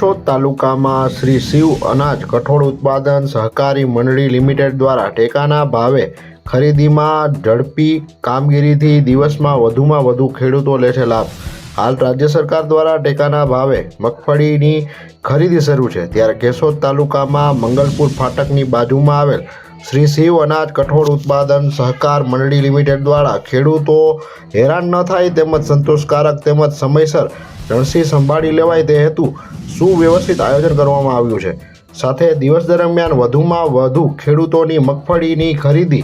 કેશોદ તાલુકામાં શ્રી શિવ અનાજ કઠોળ ઉત્પાદન સહકારી મંડળી લિમિટેડ દ્વારા ટેકાના ભાવે ખરીદીમાં ઝડપી કામગીરીથી દિવસમાં વધુમાં વધુ ખેડૂતો લે છે લાભ. હાલ રાજ્ય સરકાર દ્વારા ટેકાના ભાવે મગફળીની ખરીદી શરૂ છે. ત્યારે કેશોદ તાલુકામાં મંગલપુર ફાટકની બાજુમાં આવેલ શ્રી શિવ અનાજ કઠોળ ઉત્પાદન સહકાર મંડળી લિમિટેડ દ્વારા ખેડૂતો હેરાન ન થાય તેમજ સંતોષકારક તેમજ સમયસર રણસી સંભાળી લેવાય તે હેતુ સુવ્યવસ્થિત આયોજન કરવામાં આવ્યું છે. સાથે દિવસ દરમિયાન વધુમાં વધુ ખેડૂતોની મગફળીની ખરીદી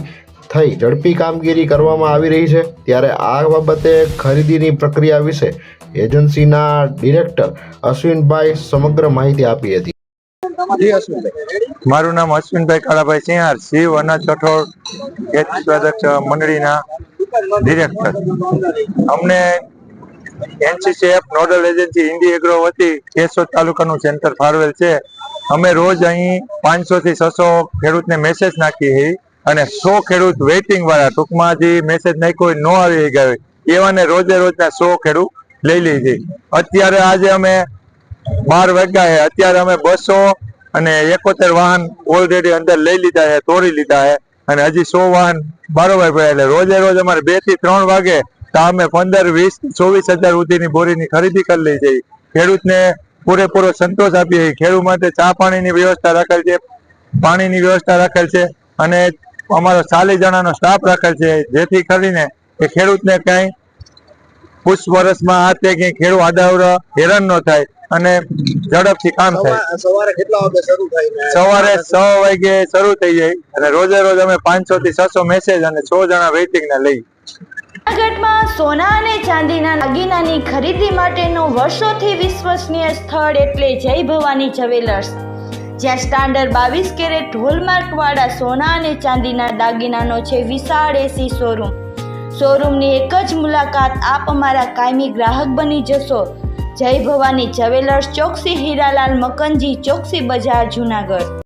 થઈ ઝડપી કામગીરી કરવામાં આવી રહી છે. ત્યારે આ બાબતે ખરીદીની પ્રક્રિયા વિશે એજન્સીના ડિરેક્ટર અશ્વિનભાઈ સમગ્ર માહિતી આપી હતી. મારું નામ અશ્વિનભાઈ કાળાભાઈ સિંહાર, શિવ અનાજ કઠોળ, ખેત ઉત્પાદક મંડળીના ડિરેક્ટર અમને NCCF nodal agency Indi agro વતી કેશોદ તાલુકાનું સેન્ટર ફાળવેલ છે. અમે રોજ અહીં પાંચસો થી છસો ખેડૂતને મેસેજ નાખીએ છીએ અને સો ખેડૂત વેઇટિંગ વાળા ટૂંકમાં જે મેસેજ નાખ્યો ન આવી ગયા એવાને રોજે રોજના સો ખેડૂત લઈ લીધી અત્યારે આજે અમે બાર વાગ્યા અત્યારે અમે બસો અને એકોતેર વાહન ઓલરેડી અંદર લઈ લીધા છે, તોડી લીધા છે. અને હજી સો વાહન બારોબાર પડ્યા એટલે રોજે રોજ અમારે બેથી ત્રણ વાગે તો અમે પંદર, વીસ, ચોવીસ હજાર સુધીની બોરીની ખરીદી કરી લઈ જઈએ. ખેડૂતને પૂરેપૂરો સંતોષ આપીએ ખેડૂત માટે ચા પાણીની વ્યવસ્થા રાખેલ છે, પાણીની વ્યવસ્થા રાખેલ છે અને અમારો ચાલીસ જણાનો સ્ટાફ રાખેલ છે. જેથી કરીને કે ખેડૂતને ક્યાંય વર્ષમાં આ તે ક્યાંય ખેડૂત આડાવડા હેરાન ન થાય. અને ઝડપથી કામ થાય. સવારે કેટલા વાગે શરૂ થાય સવારે છ વાગે શરૂ થઈ જાય. અને રોજે રોજ અમે પાંચસો થી છસો મેસેજ અને સો જણા વેઇટિંગ ને લઈ. જૂનાગઢમાં સોના અને ચાંદીના દાગીનાની ખરીદી માટેનું વર્ષોથી વિશ્વસનીય સ્થળ એટલે જય ભવાની જ્વેલર્સ. જ્યાં સ્ટાન્ડર્ડ બાવીસ કેરેટ હોલમાર્કવાળા સોના અને ચાંદીના દાગીનાનો છે વિશાળ એસી શોરૂમ. શોરૂમની એક જ મુલાકાત આપ અમારા કાયમી ગ્રાહક બની જશો. જય ભવાની જવેલર્સ ચોકસી હીરાલાલ મકનજી ચોકસી બજાર જૂનાગઢ.